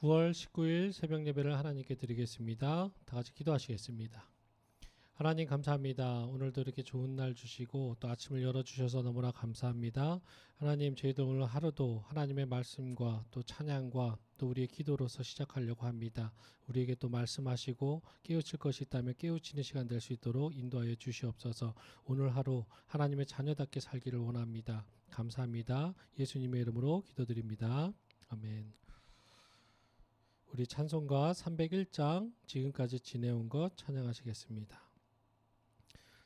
9월 19일 새벽 예배를 하나님께 드리겠습니다. 다 같이 기도하시겠습니다. 하나님 감사합니다. 오늘도 이렇게 좋은 날 주시고 또 아침을 열어 주셔서 너무나 감사합니다. 하나님 저희들 오늘 하루도 하나님의 말씀과 또 찬양과 또 우리의 기도로서 시작하려고 합니다. 우리에게 또 말씀하시고 깨우칠 것이 있다면 깨우치는 시간 될 수 있도록 인도하여 주시옵소서. 오늘 하루 하나님의 자녀답게 살기를 원합니다. 감사합니다. 예수님의 이름으로 기도드립니다. 아멘. 우리 찬송가 301장 지금까지 지내온 것 찬양하시겠습니다.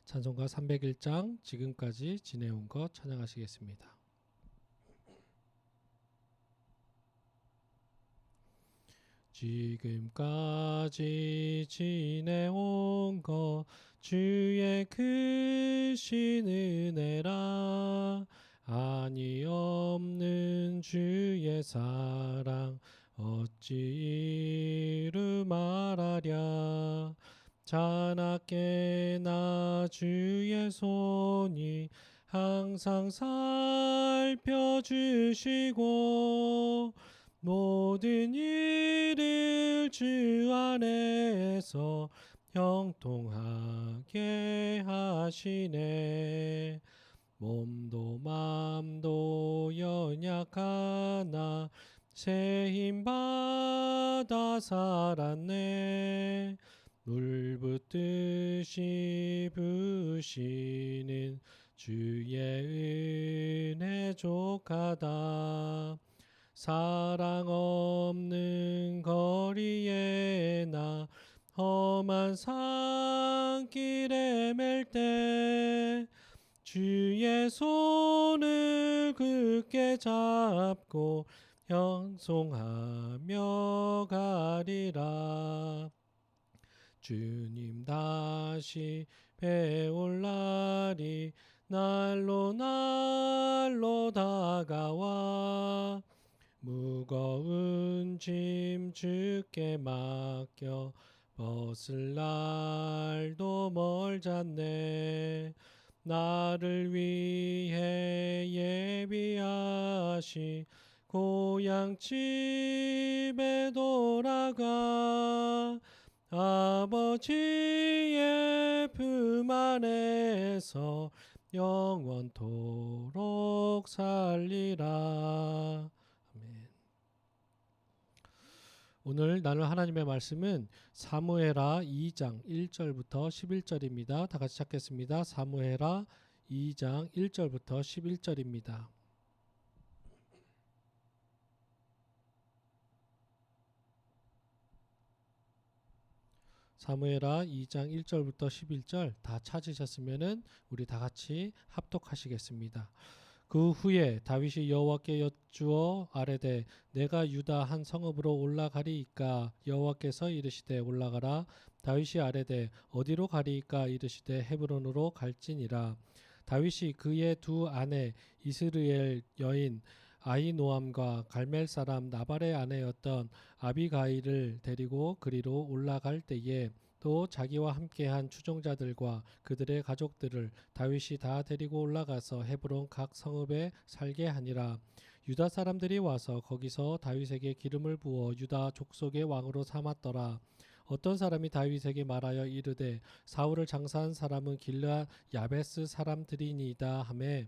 찬송가 301장 지금까지 지내온 것 찬양하시겠습니다. 지금까지 지내온 것 주의 크신 은혜라 아니 없는 주의 사랑 어찌 이루 말하랴? 자나깨 나 주의 손이 항상 살펴주시고 모든 일을 주 안에서 형통하게 하시네. 몸도 맘도 연약하나 새 힘 받아 살았네. 물 붓듯이 부시는 주의 은혜 족하다. 사랑 없는 거리에 나 험한 산길에 맬때 주의 손을 굳게 잡고 형송하며 가리라. 주님 다시 배올 날이 날로 날로 다가와. 무거운 짐 주께 맡겨 벗을 날도 멀잖네. 나를 위해 예비하시 고향 집에 돌아가 아버지의 품 안에서 영원토록 살리라. 아멘. 오늘 나눌 하나님의 말씀은 사무에라 2장 1절부터 11절입니다. 다 같이 찾겠습니다. 사무에라 2장 1절부터 11절입니다. 사무엘하 2장 1절부터 11절 다 찾으셨으면은 우리 다 같이 합독하시겠습니다. 그 후에 다윗이 여호와께 여쭈어 아뢰되 내가 유다 한 성읍으로 올라가리이까? 여호와께서 이르시되 올라가라. 다윗이 아뢰되 어디로 가리이까? 이르시되 헤브론으로 갈지니라. 다윗이 그의 두 아내 이스르엘 여인 아이노암과 갈멜 사람 나발의 아내였던 아비가일을 데리고 그리로 올라갈 때에 또 자기와 함께한 추종자들과 그들의 가족들을 다윗이 다 데리고 올라가서 헤브론 각 성읍에 살게 하니라. 유다 사람들이 와서 거기서 다윗에게 기름을 부어 유다 족속의 왕으로 삼았더라. 어떤 사람이 다윗에게 말하여 이르되 사울을 장사한 사람은 길르앗 야베스 사람들이니이다. 하매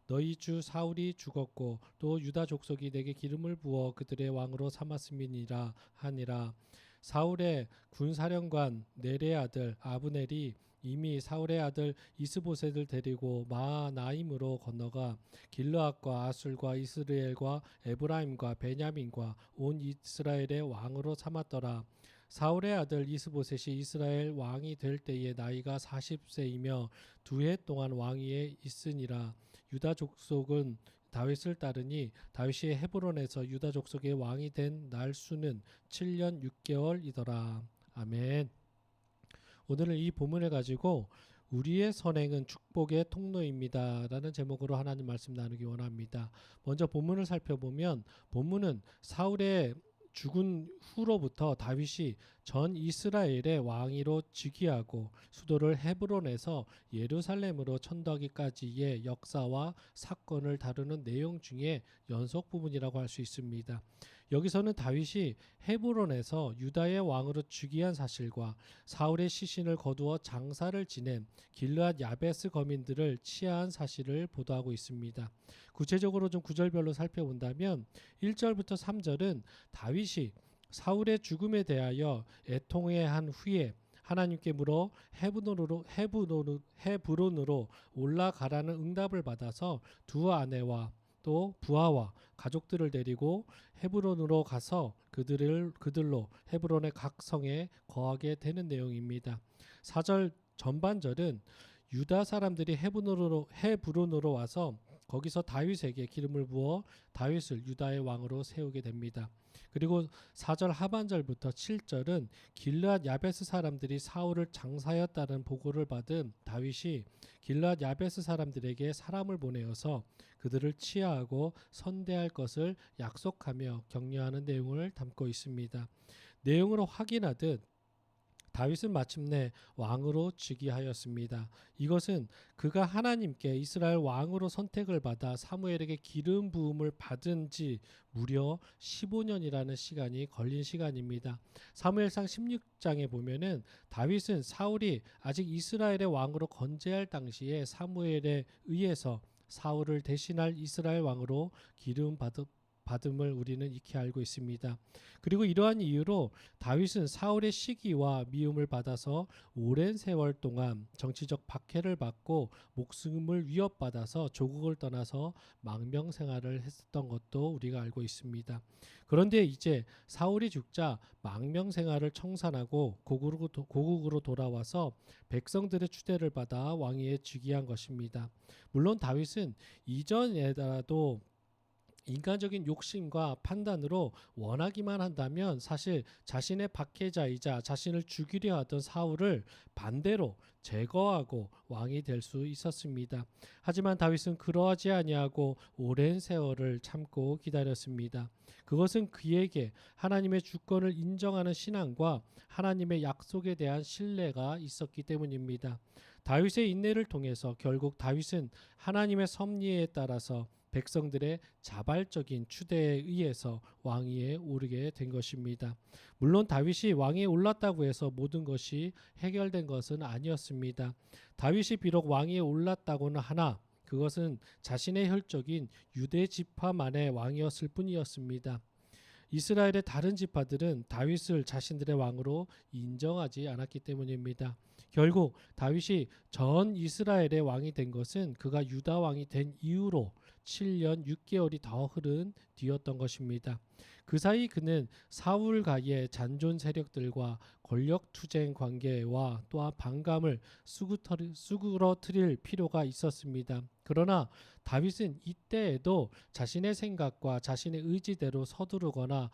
너희 주 사울이 죽었고 또 유다 족속이 내게 기름을 부어 그들의 왕으로 삼았음이니라 하니라. 사울의 군사령관 네레 아들 아브넬이 이미 사울의 아들 이스보셋을 데리고 마하나임으로 건너가 길르앗과 아술과 이스라엘과 에브라임과 베냐민과 온 이스라엘의 왕으로 삼았더라. 사울의 아들 이스보셋이 이스라엘 왕이 될 때에 나이가 40세이며 두 해 동안 왕위에 있으니라 유다 족속은 다윗을 따르니 다윗이 헤브론에서 유다 족속의 왕이 된 날 수는 7년 6개월이더라. 아멘. 오늘은 이 본문을 가지고 우리의 선행은 축복의 통로입니다 라는 제목으로 하나님 말씀 나누기 원합니다. 먼저 본문을 살펴보면 본문은 사울의 죽은 후로부터 다윗이 전 이스라엘의 왕위로 즉위하고 수도를 헤브론에서 예루살렘으로 천도하기까지의 역사와 사건을 다루는 내용 중에 연속 부분이라고 할 수 있습니다. 여기서는 다윗이 헤브론에서 유다의 왕으로 즉위한 사실과 사울의 시신을 거두어 장사를 지낸 길르앗 야베스 거민들을 치하한 사실을 보도하고 있습니다. 구체적으로 좀 구절별로 살펴본다면 1절부터 3절은 다윗이 사울의 죽음에 대하여 애통해한 후에 하나님께 물어 헤브론으로 헤브론으로, 헤브론으로 올라가라는 응답을 받아서 두 아내와 또 부하와 가족들을 데리고 헤브론으로 가서 그들을 그들로 헤브론의 각 성에 거하게 되는 내용입니다. 4절 전반절은 유다 사람들이 헤브론으로 헤브론으로 와서 거기서 다윗에게 기름을 부어 다윗을 유다의 왕으로 세우게 됩니다. 그리고 4절 하반절부터 7절은 길르앗 야베스 사람들이 사울을 장사였다는 보고를 받은 다윗이 길르앗 야베스 사람들에게 사람을 보내어서 그들을 치하하고 선대할 것을 약속하며 격려하는 내용을 담고 있습니다. 내용으로 확인하듯 다윗은 마침내 왕으로 즉위하였습니다. 이것은 그가 하나님께 이스라엘 왕으로 선택을 받아 사무엘에게 기름 부음을 받은 지 무려 15년이라는 시간이 걸린 시간입니다. 사무엘상 16장에 보면은 다윗은 사울이 아직 이스라엘의 왕으로 건재할 당시에 사무엘에 의해서 사울을 대신할 이스라엘 왕으로 기름 받 받음을 우리는 익히 알고 있습니다. 그리고 이러한 이유로 다윗은 사울의 시기와 미움을 받아서 오랜 세월 동안 정치적 박해를 받고 목숨을 위협받아서 조국을 떠나서 망명 생활을 했었던 것도 우리가 알고 있습니다. 그런데 이제 사울이 죽자 망명 생활을 청산하고 고국으로, 돌아와서 백성들의 추대를 받아 왕위에 즉위한 것입니다. 물론 다윗은 이전에라도 인간적인 욕심과 판단으로 원하기만 한다면 사실 자신의 박해자이자 자신을 죽이려 하던 사울을 반대로 제거하고 왕이 될 수 있었습니다. 하지만 다윗은 그러하지 아니하고 오랜 세월을 참고 기다렸습니다. 그것은 그에게 하나님의 주권을 인정하는 신앙과 하나님의 약속에 대한 신뢰가 있었기 때문입니다. 다윗의 인내를 통해서 결국 다윗은 하나님의 섭리에 따라서 백성들의 자발적인 추대에 의해서 왕위에 오르게 된 것입니다. 물론 다윗이 왕위에 올랐다고 해서 모든 것이 해결된 것은 아니었습니다. 다윗이 비록 왕위에 올랐다고는 하나 그것은 자신의 혈족인 유대 지파만의 왕이었을 뿐이었습니다. 이스라엘의 다른 지파들은 다윗을 자신들의 왕으로 인정하지 않았기 때문입니다. 결국 다윗이 전 이스라엘의 왕이 된 것은 그가 유다 왕이 된 이후로 7년 6개월이 더 흐른 뒤였던 것입니다. 그 사이 그는 사울과의 잔존 세력들과 권력 투쟁 관계와 또한 반감을 수그러뜨릴 필요가 있었습니다. 그러나 다윗은 이때에도 자신의 생각과 자신의 의지대로 서두르거나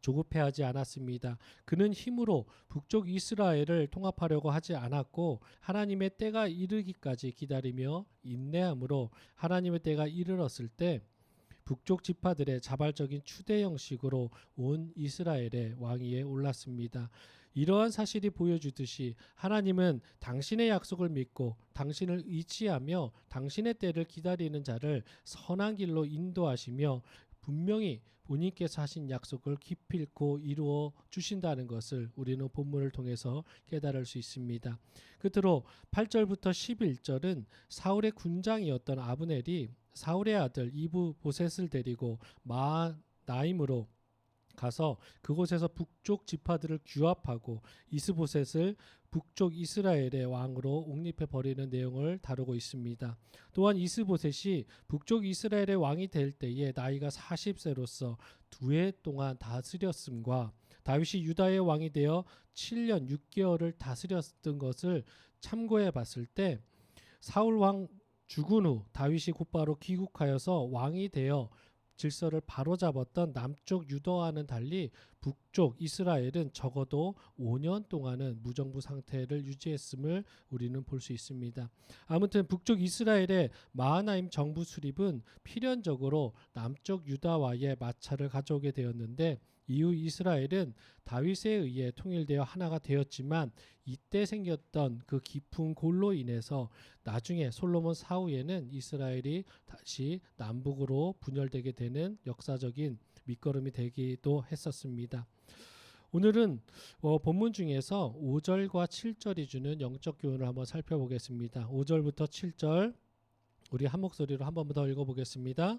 조급해하지 않았습니다. 그는 힘으로 북쪽 이스라엘을 통합하려고 하지 않았고 하나님의 때가 이르기까지 기다리며 인내함으로 하나님의 때가 이르렀을 때 북쪽 지파들의 자발적인 추대 형식으로 온 이스라엘의 왕위에 올랐습니다. 이러한 사실이 보여주듯이 하나님은 당신의 약속을 믿고 당신을 의지하며 당신의 때를 기다리는 자를 선한 길로 인도하시며 분명히 본인께서 하신 약속을 기필코 이루어 주신다는 것을 우리는 본문을 통해서 깨달을 수 있습니다. 끝으로 8절부터 11절은 사울의 군장이었던 아브넬이 사울의 아들 이브 보셋을 데리고 마나임으로 가서 그곳에서 북쪽 지파들을 규합하고 이스보셋을 북쪽 이스라엘의 왕으로 옹립해 버리는 내용을 다루고 있습니다. 또한 이스보셋이 북쪽 이스라엘의 왕이 될 때에 나이가 40세로서 두 해 동안 다스렸음과 다윗이 유다의 왕이 되어 7년 6개월을 다스렸던 것을 참고해 봤을 때 사울 왕 죽은 후 다윗이 곧바로 귀국하여서 왕이 되어 질서를 바로잡았던 남쪽 유다와는 달리 북쪽 이스라엘은 적어도 5년 동안은 무정부 상태를 유지했음을 우리는 볼 수 있습니다. 아무튼 북쪽 이스라엘의 마하나임 정부 수립은 필연적으로 남쪽 유다와의 마찰을 가져오게 되었는데 이후 이스라엘은 다윗에 의해 통일되어 하나가 되었지만 이때 생겼던 그 깊은 골로 인해서 나중에 솔로몬 사후에는 이스라엘이 다시 남북으로 분열되게 되는 역사적인 밑거름이 되기도 했었습니다. 오늘은 어, 본문 중에서 5절과 7절이 주는 영적 교훈을 한번 살펴보겠습니다. 5절부터 7절 우리 한 목소리로 한 번 더 읽어보겠습니다.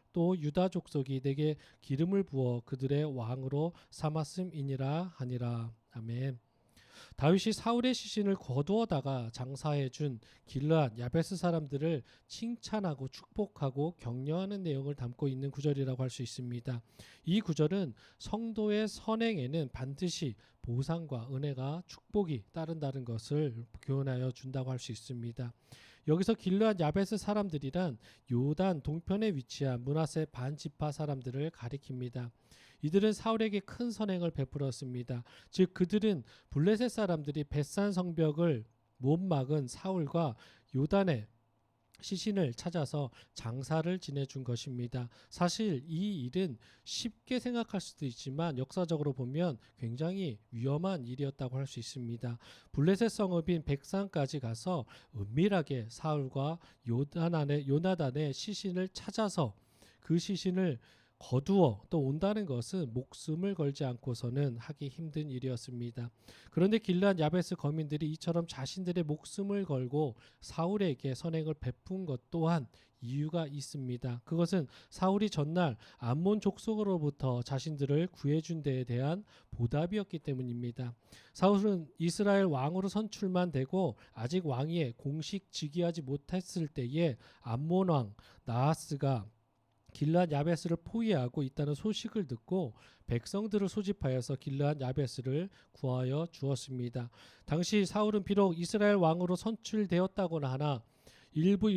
또 유다 족속이 내게 기름을 부어 그들의 왕으로 삼았음이니라 하니라 아멘. 다윗이 사울의 시신을 거두어다가 장사해 준 길르앗 야베스 사람들을 칭찬하고 축복하고 격려하는 내용을 담고 있는 구절이라고 할 수 있습니다. 이 구절은 성도의 선행에는 반드시 보상과 은혜가 축복이 따른다는 것을 교훈하여 준다고 할 수 있습니다. 여기서 길르앗 야베스 사람들이란 요단 동편에 위치한 문하세 반지파 사람들을 가리킵니다. 이들은 사울에게 큰 선행을 베풀었습니다. 즉 그들은 블레셋 사람들이 벳산 성벽을 못 막은 사울과 요단의 시신을 찾아서 장사를 지내준 것입니다. 사실 이 일은 쉽게 생각할 수도 있지만 역사적으로 보면 굉장히 위험한 일이었다고 할 수 있습니다. 블레셋 성읍인 백산까지 가서 은밀하게 사울과 요나단의, 요나단의 시신을 찾아서 그 시신을 거두어 또 온다는 것은 목숨을 걸지 않고서는 하기 힘든 일이었습니다. 그런데 길란 야베스 거민들이 이처럼 자신들의 목숨을 걸고 사울에게 선행을 베푼 것 또한 이유가 있습니다. 그것은 사울이 전날 암몬 족속으로부터 자신들을 구해준 데에 대한 보답이었기 때문입니다. 사울은 이스라엘 왕으로 선출만 되고 아직 왕위에 공식 즉위하지 못했을 때에 암몬 왕 나하스가 길란 야베스를 포위하고 있다는 소식을 듣고 백성들을 소집하여서 길란 야베스를 구하여 주었습니다. 당시 사울은 비록 이스라엘 왕으로 선출되었다고나 하나 일부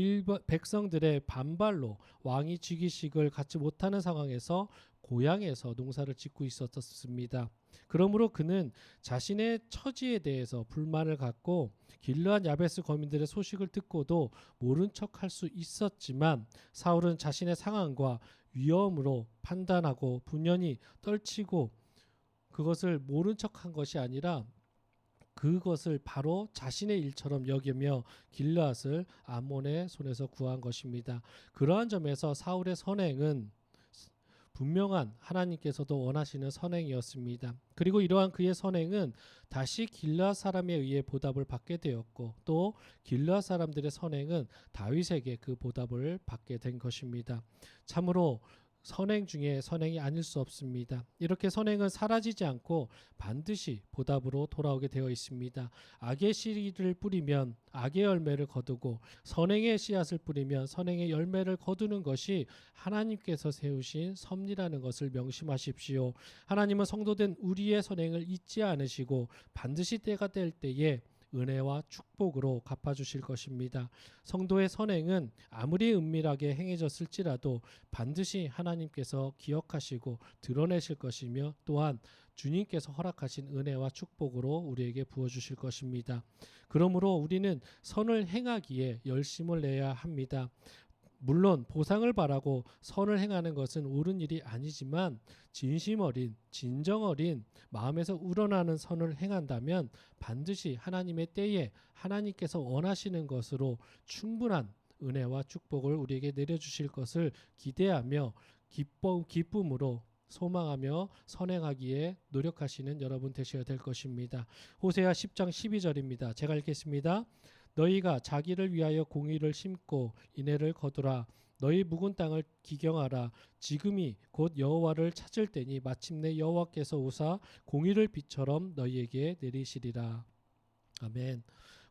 백성들의 반발로 왕이 즉위식을 갖지 못하는 상황에서 고향에서 농사를 짓고 있었습니다. 그러므로 그는 자신의 처지에 대해서 불만을 갖고 길르한 야베스 거민들의 소식을 듣고도 모른 척할 수 있었지만 사울은 자신의 상황과 위험으로 판단하고 분연히 떨치고 그것을 모른 척한 것이 아니라 그것을 바로 자신의 일처럼 여기며 길르앗을 암몬의 손에서 구한 것입니다. 그러한 점에서 사울의 선행은 분명한 하나님께서도 원하시는 선행이었습니다. 그리고 이러한 그의 선행은 다시 길라 사람에 의해 보답을 받게 되었고 또 길라 사람들의 선행은 다윗에게 그 보답을 받게 된 것입니다. 참으로 선행 중에 선행이 아닐 수 없습니다. 이렇게 선행은 사라지지 않고 반드시 보답으로 돌아오게 되어 있습니다. 악의 씨를 뿌리면 악의 열매를 거두고 선행의 씨앗을 뿌리면 선행의 열매를 거두는 것이 하나님께서 세우신 섭리라는 것을 명심하십시오. 하나님은 성도된 우리의 선행을 잊지 않으시고 반드시 때가 될 때에 은혜와 축복으로 갚아주실 것입니다. 성도의 선행은 아무리 은밀하게 행해졌을지라도 반드시 하나님께서 기억하시고 드러내실 것이며 또한 주님께서 허락하신 은혜와 축복으로 우리에게 부어주실 것입니다. 그러므로 우리는 선을 행하기에 열심을 내야 합니다. 물론 보상을 바라고 선을 행하는 것은 옳은 일이 아니지만 진심 어린 진정 어린 마음에서 우러나는 선을 행한다면 반드시 하나님의 때에 하나님께서 원하시는 것으로 충분한 은혜와 축복을 우리에게 내려주실 것을 기대하며 기뻐, 기쁨으로 소망하며 선행하기에 노력하시는 여러분 되셔야 될 것입니다. 호세아 10장 12절입니다. 제가 읽겠습니다. 너희가 자기를 위하여 공의를 심고 인애를 거두라. 너희 묵은 땅을 기경하라. 지금이 곧 여호와를 찾을 때니 마침내 여호와께서 오사 공의를 빛처럼 너희에게 내리시리라. 아멘.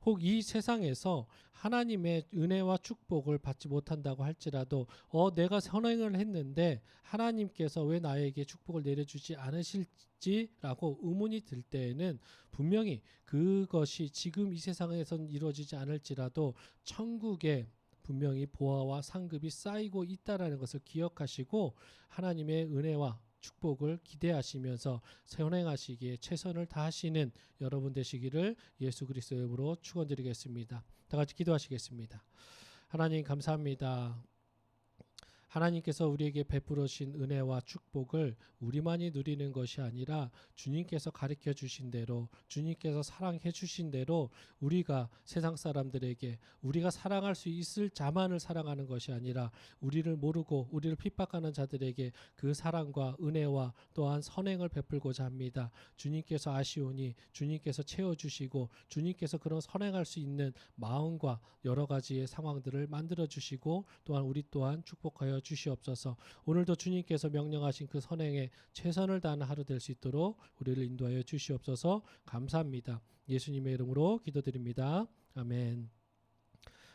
혹 이 세상에서 하나님의 은혜와 축복을 받지 못한다고 할지라도 어 내가 선행을 했는데 하나님께서 왜 나에게 축복을 내려주지 않으실지라고 의문이 들 때에는 분명히 그것이 지금 이 세상에선 이루어지지 않을지라도 천국에 분명히 보아와 상급이 쌓이고 있다라는 것을 기억하시고 하나님의 은혜와 축복을 기대하시면서 선행하시기에 최선을 다하시는 여러분 되시기를 예수 그리스도의 이름으로 축원드리겠습니다. 다 같이 기도하시겠습니다. 하나님 감사합니다. 하나님께서 우리에게 베풀으신 은혜와 축복을 우리만이 누리는 것이 아니라 주님께서 가르쳐 주신 대로 주님께서 사랑해 주신 대로 우리가 세상 사람들에게 우리가 사랑할 수 있을 자만을 사랑하는 것이 아니라 우리를 모르고 우리를 핍박하는 자들에게 그 사랑과 은혜와 또한 선행을 베풀고자 합니다. 주님께서 아시오니 주님께서 채워 주시고 주님께서 그런 선행할 수 있는 마음과 여러 가지의 상황들을 만들어 주시고 또한 우리 또한 축복하여 주시옵소서. 오늘도 주님께서 명령하신 그 선행에 최선을 다하는 하루 될 수 있도록 우리를 인도하여 주시옵소서. 감사합니다. 예수님의 이름으로 기도드립니다. 아멘.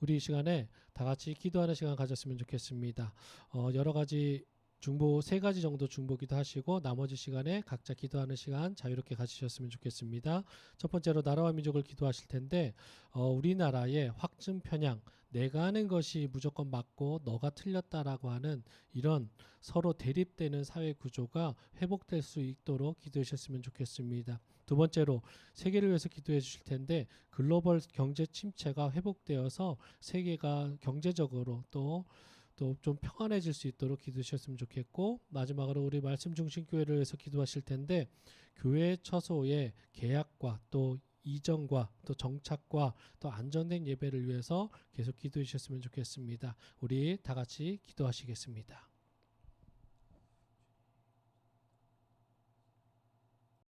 우리 이 시간에 다 같이 기도하는 시간 가졌으면 좋겠습니다. 어, 여러 가지 중보 세 가지 정도 중보 기도 하시고 나머지 시간에 각자 기도하는 시간 자유롭게 가지셨으면 좋겠습니다. 첫 번째로 나라와 민족을 기도하실 텐데 어, 우리나라의 확증 편향 내가 하는 것이 무조건 맞고 너가 틀렸다라고 하는 이런 서로 대립되는 사회 구조가 회복될 수 있도록 기도하셨으면 좋겠습니다. 두 번째로 세계를 위해서 기도해 주실 텐데 글로벌 경제 침체가 회복되어서 세계가 경제적으로 또 또 좀 평안해질 수 있도록 기도하셨으면 좋겠고 마지막으로 우리 말씀 중심 교회를 위해서 기도하실 텐데 교회 처소의 계약과 또 이전과 또 정착과 또 안전된 예배를 위해서 계속 기도해 주셨으면 좋겠습니다. 우리 다 같이 기도하시겠습니다.